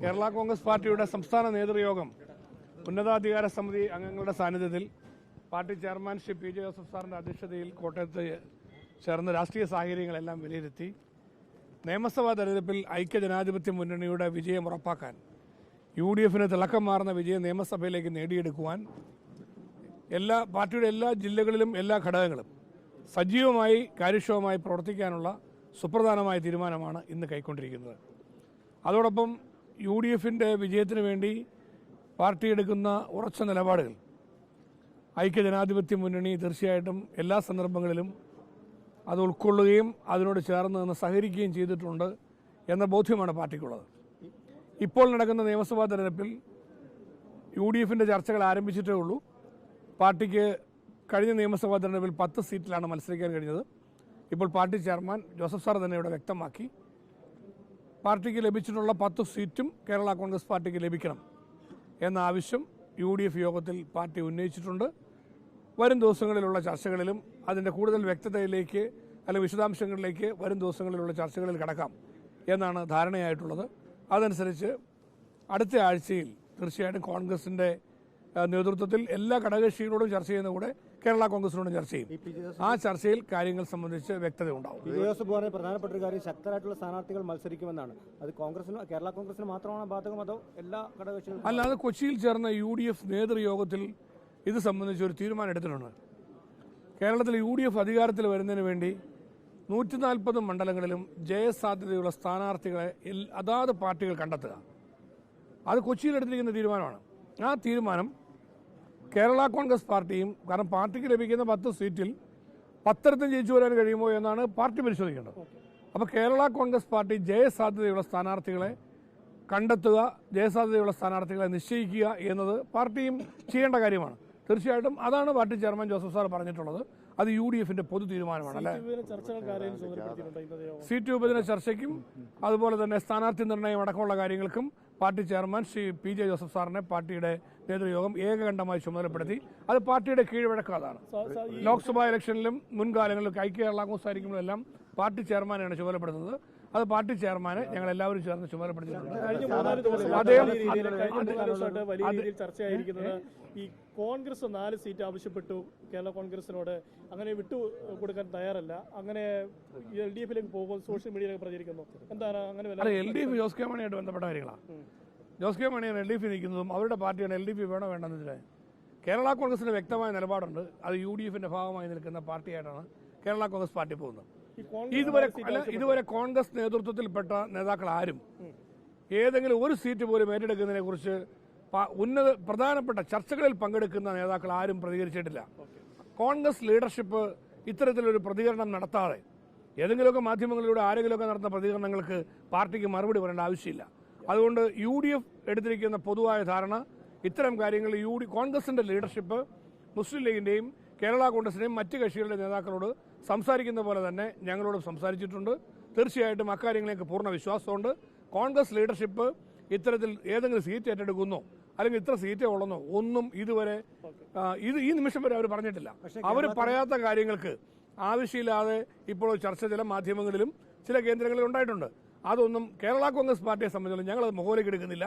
കേരള കോൺഗ്രസ് പാർട്ടിയുടെ സംസ്ഥാന നേതൃയോഗം ഉന്നതാധികാര സമിതി അംഗങ്ങളുടെ സാന്നിധ്യത്തിൽ party chairman Shri P J Joseph സാറിന്റെ അധ്യക്ഷതയിൽ കോട്ടയത്ത് ചേർന്ന് രാഷ്ട്രീയ സാഹചര്യങ്ങളെല്ലാം വിലയിരുത്തി നിയമസഭാ തെരഞ്ഞെടുപ്പിൽ ഐക്യ ജനാധിപത്യ മുന്നണിയുടെ വിജയം ഉറപ്പാക്കാൻ യു ഡി എഫിന് തിളക്കം മാറുന്ന വിജയം നിയമസഭയിലേക്ക് നേടിയെടുക്കുവാൻ എല്ലാ പാർട്ടിയുടെ എല്ലാ ജില്ലകളിലും എല്ലാ ഘടകങ്ങളും സജീവമായി കാര്യക്ഷമമായി പ്രവർത്തിക്കാനുള്ള സുപ്രധാനമായ തീരുമാനമാണ് ഇന്ന് കൈക്കൊണ്ടിരിക്കുന്നത്. അതോടൊപ്പം യു ഡി എഫിന്റെ വിജയത്തിന് വേണ്ടി പാർട്ടി എടുക്കുന്ന ഉറച്ച നിലപാടുകൾ. ഐക്യജനാധിപത്യ മുന്നണി തീർച്ചയായിട്ടും എല്ലാ സന്ദർഭങ്ങളിലും അത് ഉൾക്കൊള്ളുകയും അതിനോട് ചേർന്ന് നിന്ന് സഹകരിക്കുകയും ചെയ്തിട്ടുണ്ട് എന്ന ബോധ്യമാണ് പാർട്ടിക്കുള്ളത്. ഇപ്പോൾ നടക്കുന്ന നിയമസഭാ തെരഞ്ഞെടുപ്പിൽ യു ഡി എഫിന്റെ ചർച്ചകൾ ആരംഭിച്ചിട്ടേ ഉള്ളൂ. പാർട്ടിക്ക് കഴിഞ്ഞ നിയമസഭാ തെരഞ്ഞെടുപ്പിൽ പത്ത് സീറ്റിലാണ് മത്സരിക്കാൻ കഴിഞ്ഞത്. ഇപ്പോൾ പാർട്ടി ചെയർമാൻ ജോസഫ് സാർ തന്നെ ഇവിടെ വ്യക്തമാക്കി. പാർട്ടിക്ക് ലഭിച്ചിട്ടുള്ള പത്ത് സീറ്റും കേരള കോൺഗ്രസ് പാർട്ടിക്ക് ലഭിക്കണം എന്ന ആവശ്യം യു ഡി എഫ് യോഗത്തിൽ പാർട്ടി ഉന്നയിച്ചിട്ടുണ്ട്. വരും ദിവസങ്ങളിലുള്ള ചർച്ചകളിലും അതിന്റെ കൂടുതൽ വ്യക്തതയിലേക്ക് അല്ലെങ്കിൽ വിശദാംശങ്ങളിലേക്ക് വരും ദിവസങ്ങളിലുള്ള ചർച്ചകളിൽ കടക്കാം എന്നാണ് ധാരണയായിട്ടുള്ളത്. അതനുസരിച്ച് അടുത്ത ആഴ്ചയിൽ തീർച്ചയായിട്ടും കോൺഗ്രസിന്റെ നേതൃത്വത്തിൽ എല്ലാ ഘടകകക്ഷികളോടും ചർച്ച ചെയ്യുന്ന കൂടെ കേരള കോൺഗ്രസിനോട് ചർച്ച ചെയ്യും. ആ ചർച്ചയിൽ കാര്യങ്ങൾ സംബന്ധിച്ച് വ്യക്തത ഉണ്ടാവും. പ്രധാനപ്പെട്ട ഒരു കാര്യം ശക്തരായിട്ടുള്ള സ്ഥാനാർത്ഥികൾ മത്സരിക്കുമെന്നാണ്. അത് കോൺഗ്രസിന് കേരള കോൺഗ്രസിന് മാത്രമാണ് ബാധകം അതോ എല്ലാ ഘടകകക്ഷികളും അല്ലാതെ കൊച്ചിയിൽ ചേർന്ന യു ഡി എഫ് നേതൃയോഗത്തിൽ ഇത് സംബന്ധിച്ച് ഒരു തീരുമാനം എടുത്തിട്ടുണ്ട്. കേരളത്തിൽ യു ഡി എഫ് അധികാരത്തിൽ വരുന്നതിന് വേണ്ടി നൂറ്റി നാൽപ്പത് മണ്ഡലങ്ങളിലും ജയസാധ്യതയുള്ള സ്ഥാനാർത്ഥികളെ അതാത് പാർട്ടികൾ കണ്ടെത്തുക. അത് കൊച്ചിയിൽ എടുത്തിരിക്കുന്ന തീരുമാനമാണ്. ആ തീരുമാനം കേരള കോൺഗ്രസ് പാർട്ടിയും കാരണം പാർട്ടിക്ക് ലഭിക്കുന്ന പത്ത് സീറ്റിൽ പത്തരത്തും ജയിച്ചു വരാൻ കഴിയുമോ എന്നാണ് പാർട്ടി പരിശോധിക്കേണ്ടത്. അപ്പോൾ കേരള കോൺഗ്രസ് പാർട്ടി ജയസാധ്യതയുള്ള സ്ഥാനാർത്ഥികളെ കണ്ടെത്തുക ജയസാധ്യതയുള്ള സ്ഥാനാർത്ഥികളെ നിശ്ചയിക്കുക എന്നത് പാർട്ടിയും ചെയ്യേണ്ട കാര്യമാണ്. തീർച്ചയായിട്ടും അതാണ് പാർട്ടി ചെയർമാൻ ജോസഫ് സാർ പറഞ്ഞിട്ടുള്ളത്. അത് യു ഡി എഫിന്റെ പൊതു തീരുമാനമാണ് അല്ലെ? സീറ്റ് വിഭജന ചർച്ചയ്ക്കും അതുപോലെ തന്നെ സ്ഥാനാർത്ഥി നിർണയം അടക്കമുള്ള കാര്യങ്ങൾക്കും party chairman Shri P J Joseph സാറിനെ പാർട്ടിയുടെ നേതൃയോഗം ഏകകണ്ഠമായി ചുമതലപ്പെടുത്തി. അത് പാർട്ടിയുടെ കീഴ്വഴക്കം അതാണ് സ- സ- ഈ ലോക്സഭാ ഇലക്ഷനിലും മുൻകാലങ്ങളിലും ഐക്യ കേരള കോൺഗ്രസ് ആയിരിക്കുമ്പോഴെല്ലാം പാർട്ടി ചെയർമാനാണ് ചുമതലപ്പെടുത്തുന്നത്. അത് പാർട്ടി ചെയർമാൻ ഞങ്ങൾ എല്ലാവരും ചേർന്ന് ചുമതലപ്പെടുത്തിയിട്ടുണ്ട്. ഈ കോൺഗ്രസ് നാല് സീറ്റ് ആവശ്യപ്പെട്ടു കേരള കോൺഗ്രസിനോട്. അങ്ങനെ വിട്ടു കൊടുക്കാൻ തയ്യാറല്ല. അങ്ങനെ എൽ ഡി എഫിലേക്ക് പോകും സോഷ്യൽ മീഡിയയിലേക്ക് പ്രചരിക്കുന്നു. എന്താണ് അങ്ങനെ L D F Jose K മണിയായിട്ട് ബന്ധപ്പെട്ട കാര്യങ്ങളാണ് ജോസ് കെ മണിയാണ് എൽ ഡി എഫ് നിൽക്കുന്നതും അവരുടെ പാർട്ടിയാണ് എൽ ഡി എഫ് വേണോ വേണ്ടെന്നതിന്. കേരള കോൺഗ്രസിന് വ്യക്തമായ നിലപാടുണ്ട്. അത് യു ഡി എഫിന്റെ ഭാഗമായി നിൽക്കുന്ന പാർട്ടിയായിട്ടാണ് കേരള കോൺഗ്രസ് പാർട്ടി പോകുന്നത്. ഇതുവരെ ഇതുവരെ കോൺഗ്രസ് നേതൃത്വത്തിൽപ്പെട്ട നേതാക്കൾ ആരും ഏതെങ്കിലും ഒരു സീറ്റ് പോലും ഏറ്റെടുക്കുന്നതിനെ കുറിച്ച് ഉന്നത പ്രധാനപ്പെട്ട ചർച്ചകളിൽ പങ്കെടുക്കുന്ന നേതാക്കൾ ആരും പ്രതികരിച്ചിട്ടില്ല. കോൺഗ്രസ് ലീഡർഷിപ്പ് ഇത്തരത്തിലൊരു പ്രതികരണം നടത്താതെ ഏതെങ്കിലുമൊക്കെ മാധ്യമങ്ങളിലൂടെ ആരെങ്കിലുമൊക്കെ നടത്തുന്ന പ്രതികരണങ്ങൾക്ക് പാർട്ടിക്ക് മറുപടി പറയേണ്ട ആവശ്യമില്ല. അതുകൊണ്ട് യു ഡി എഫ് എടുത്തിരിക്കുന്ന പൊതുവായ ധാരണ ഇത്തരം കാര്യങ്ങളിൽ യു ഡി കോൺഗ്രസിന്റെ ലീഡർഷിപ്പ് മുസ്ലിം ലീഗിന്റെയും കേരള കോൺഗ്രസിന്റെയും മറ്റ് കക്ഷികളുടെ നേതാക്കളോട് സംസാരിക്കുന്ന പോലെ തന്നെ ഞങ്ങളോട് സംസാരിച്ചിട്ടുണ്ട്. തീർച്ചയായിട്ടും അക്കാര്യങ്ങളിലേക്ക് പൂർണ വിശ്വാസമുണ്ട്. കോൺഗ്രസ് ലീഡർഷിപ്പ് ഇത്തരത്തിൽ ഏതെങ്കിലും സീറ്റ് ഏറ്റെടുക്കുന്നോ അല്ലെങ്കിൽ ഇത്ര സീറ്റേ ഉള്ളെന്നോ ഒന്നും ഇതുവരെ ഇത് ഈ നിമിഷം വരെ അവർ പറഞ്ഞിട്ടില്ല. അവർ പറയാത്ത കാര്യങ്ങൾക്ക് ആവശ്യമില്ലാതെ ഇപ്പോൾ ചർച്ച ചില മാധ്യമങ്ങളിലും ചില കേന്ദ്രങ്ങളിലും ഉണ്ടായിട്ടുണ്ട്. അതൊന്നും കേരള കോൺഗ്രസ് പാർട്ടിയെ സംബന്ധിച്ചിടത്തോളം ഞങ്ങൾ അത് മുഖവിലേക്ക് എടുക്കുന്നില്ല.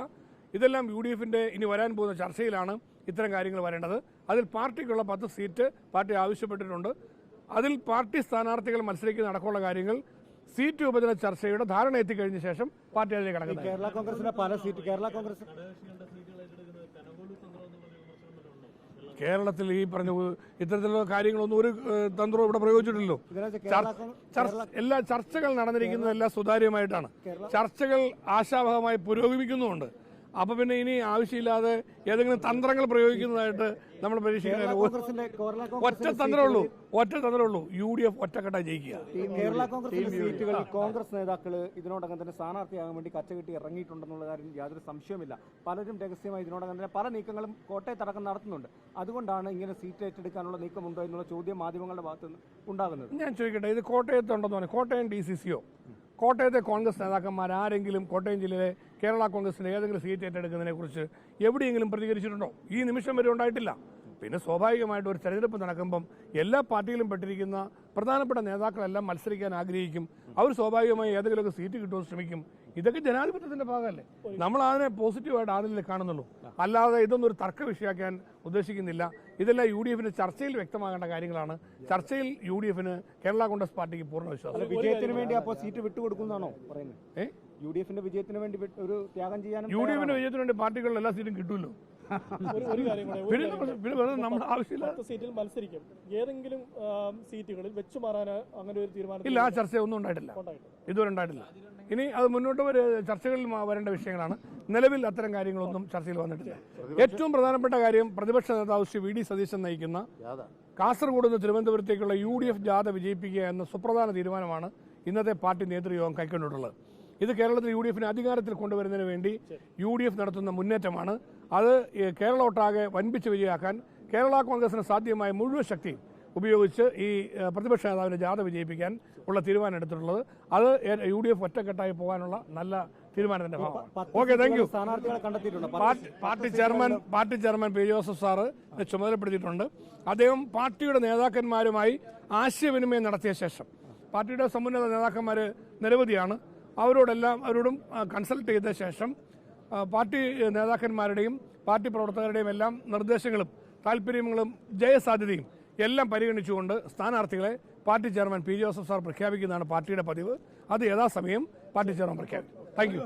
ഇതെല്ലാം യു ഡി എഫിന്റെ ഇനി വരാൻ പോകുന്ന ചർച്ചയിലാണ് ഇത്തരം കാര്യങ്ങൾ വരേണ്ടത്. അതിൽ പാർട്ടിക്കുള്ള പത്ത് സീറ്റ് പാർട്ടി ആവശ്യപ്പെട്ടിട്ടുണ്ട്. അതിൽ പാർട്ടി സ്ഥാനാർത്ഥികൾ മത്സരിക്കുന്ന അടക്കമുള്ള കാര്യങ്ങൾ സീറ്റ് വിഭജന ചർച്ചയുടെ ധാരണ എത്തിക്കഴിഞ്ഞ ശേഷം പാർട്ടി അതിലേക്ക് കടക്കുന്നത്. കേരള കോൺഗ്രസിന്റെ പല സീറ്റ് കേരള കോൺഗ്രസ് കേരളത്തിൽ ഈ പറഞ്ഞ ഇത്തരത്തിലുള്ള കാര്യങ്ങളൊന്നും ഒരു തന്ത്രവും ഇവിടെ പ്രയോഗിച്ചിട്ടില്ലല്ലോ. എല്ലാ ചർച്ചകൾ നടന്നിരിക്കുന്നതെല്ലാം സുതാര്യമായിട്ടാണ്. ചർച്ചകൾ ആശാവഹമായി പുരോഗമിക്കുന്നുമുണ്ട്. അപ്പൊ പിന്നെ ഇനി ആവശ്യമില്ലാതെ ഏതെങ്കിലും തന്ത്രങ്ങൾ പ്രയോഗിക്കുന്നതായിട്ട് നമ്മൾ കേരള ഒറ്റ തന്ത്രമുള്ളൂ ഉള്ളൂ. ഒറ്റ തന്ത്രമുള്ളൂ യു ഡി എഫ് ഒറ്റക്കെട്ടായി ജയിക്കുക കേരള കോൺഗ്രസ് സീറ്റുകളിൽ കോൺഗ്രസ് നേതാക്കൾ ഇതിനോടകം തന്നെ സ്ഥാനാർത്ഥിയാകാൻ വേണ്ടി കച്ചകെട്ടി ഇറങ്ങിയിട്ടുണ്ടെന്നുള്ള കാര്യം യാതൊരു സംശയവുമില്ല. പലരും രഹസ്യമായി ഇതിനോടകം തന്നെ പല നീക്കങ്ങളും കോട്ടയത്തടക്കം നടത്തുന്നുണ്ട്. അതുകൊണ്ടാണ് ഇങ്ങനെ സീറ്റ് ഏറ്റെടുക്കാനുള്ള നീക്കമുണ്ടോ എന്നുള്ള ചോദ്യം മാധ്യമങ്ങളുടെ ഭാഗത്തുനിന്ന് ഉണ്ടാകുന്നത്. ഞാൻ ചോദിക്കട്ടെ ഇത് കോട്ടയത്തുണ്ടെന്ന് പറഞ്ഞു കോട്ടയം ഡി സി സിയോ? കോട്ടയത്തെ കോൺഗ്രസ് നേതാക്കന്മാർ ആരെങ്കിലും കോട്ടയം ജില്ലയിലെ കേരള കോൺഗ്രസിന്റെ ഏതെങ്കിലും സീറ്റ് ഏറ്റെടുക്കുന്നതിനെ കുറിച്ച് എവിടെയെങ്കിലും പ്രതികരിച്ചിട്ടുണ്ടോ? ഈ നിമിഷം വരെ ഉണ്ടായിട്ടില്ല. പിന്നെ സ്വാഭാവികമായിട്ട് ഒരു തെരഞ്ഞെടുപ്പ് നടക്കുമ്പം എല്ലാ പാർട്ടിയിലും പെട്ടിരിക്കുന്ന പ്രധാനപ്പെട്ട നേതാക്കളെല്ലാം മത്സരിക്കാൻ ആഗ്രഹിക്കും. അവർ സ്വാഭാവികമായി ഏതെങ്കിലുമൊക്കെ സീറ്റ് കിട്ടുമെന്ന് ശ്രമിക്കും. ഇതൊക്കെ ജനാധിപത്യത്തിന്റെ ഭാഗമല്ലേ? നമ്മൾ അതിനെ പോസിറ്റീവായിട്ട് ആദ്യം കാണുന്നുള്ളൂ. അല്ലാതെ ഇതൊന്നും ഒരു തർക്ക വിഷയമാക്കാൻ ഉദ്ദേശിക്കുന്നില്ല. ഇതെല്ലാം യു ഡി എഫിന്റെ ചർച്ചയിൽ വ്യക്തമാകേണ്ട കാര്യങ്ങളാണ്. ചർച്ചയിൽ യു ഡി എഫിന് കേരള കോൺഗ്രസ് പാർട്ടിക്ക് പൂർണ വിശ്വാസം. വിജയത്തിന് വേണ്ടി അപ്പോൾ സീറ്റ് വിട്ടുകൊടുക്കുന്നതാണോ പറയുന്നത്? യു ഡി എഫിന്റെ വിജയത്തിന് വേണ്ടി ഒരു ത്യാഗം ചെയ്യാൻ യു ഡി എഫിന്റെ വിജയത്തിന് വേണ്ടി പാർട്ടികളിൽ എല്ലാ സീറ്റും കിട്ടുമല്ലോ പിന്നെ പിന്നെ നമ്മുടെ ആവശ്യമില്ല. സീറ്റിൽ മത്സരിക്കും. ഏതെങ്കിലും സീറ്റുകളിൽ വെച്ചു മാറാൻ അങ്ങനെ ഒരു തീരുമാനം ഇല്ല ആ ചർച്ച ഒന്നും ഉണ്ടായിട്ടില്ല. ഇതുവരെ ഉണ്ടായിട്ടില്ല. ഇനി അത് മുന്നോട്ട് ചർച്ചകളിൽ വരേണ്ട വിഷയങ്ങളാണ്. നിലവിൽ അത്തരം കാര്യങ്ങളൊന്നും ചർച്ചയിൽ വന്നിട്ടില്ല. ഏറ്റവും പ്രധാനപ്പെട്ട കാര്യം പ്രതിപക്ഷ നേതാവ് ശ്രീ വി ഡി സതീശൻ നയിക്കുന്ന കാസർഗോഡ് നിന്ന് തിരുവനന്തപുരത്തേക്കുള്ള യു ഡി എഫ് ജാഥ വിജയിപ്പിക്കുക എന്ന സുപ്രധാന തീരുമാനമാണ് ഇന്നത്തെ പാർട്ടി നേതൃയോഗം കൈക്കൊണ്ടിട്ടുള്ളത്. ഇത് കേരളത്തിൽ യു ഡി എഫിനെ അധികാരത്തിൽ കൊണ്ടുവരുന്നതിന് വേണ്ടി യു ഡി എഫ് നടത്തുന്ന മുന്നേറ്റമാണ്. അത് കേരളോട്ടാകെ കേരള ഒട്ടാകെ വൻപിച്ച് വിജയമാക്കാൻ കേരള കോൺഗ്രസിന് സാധ്യമായ മുഴുവൻ ശക്തിയും ഉപയോഗിച്ച് ഈ പ്രതിപക്ഷ നേതാവിനെ ജാഥ വിജയിപ്പിക്കാൻ ഉള്ള തീരുമാനം എടുത്തിട്ടുള്ളത്. അത് യു ഡി എഫ് ഒറ്റക്കെട്ടായി പോകാനുള്ള നല്ല തീരുമാനത്തിന്റെ ഭാഗമാണ്. Okay thank you party chairman party chairman P Joseph sir ചുമതലപ്പെടുത്തിയിട്ടുണ്ട്. അദ്ദേഹം പാർട്ടിയുടെ നേതാക്കന്മാരുമായി ആശയവിനിമയം നടത്തിയ ശേഷം പാർട്ടിയുടെ സമുന്നത നേതാക്കന്മാർ നിരവധിയാണ്. അവരോടെല്ലാം അവരോടും കൺസൾട്ട് ചെയ്ത ശേഷം പാർട്ടി നേതാക്കന്മാരുടെയും പാർട്ടി പ്രവർത്തകരുടെയും എല്ലാം നിർദ്ദേശങ്ങളും താല്പര്യങ്ങളും ജയസാധ്യതയും എല്ലാം പരിഗണിച്ചുകൊണ്ട് സ്ഥാനാർത്ഥികളെ party chairman P Joseph sir പ്രഖ്യാപിക്കുന്നതാണ് പാർട്ടിയുടെ പതിവ്. അത് യഥാസമയം പാർട്ടി ചെയർമാൻ പ്രഖ്യാപിക്കും. താങ്ക്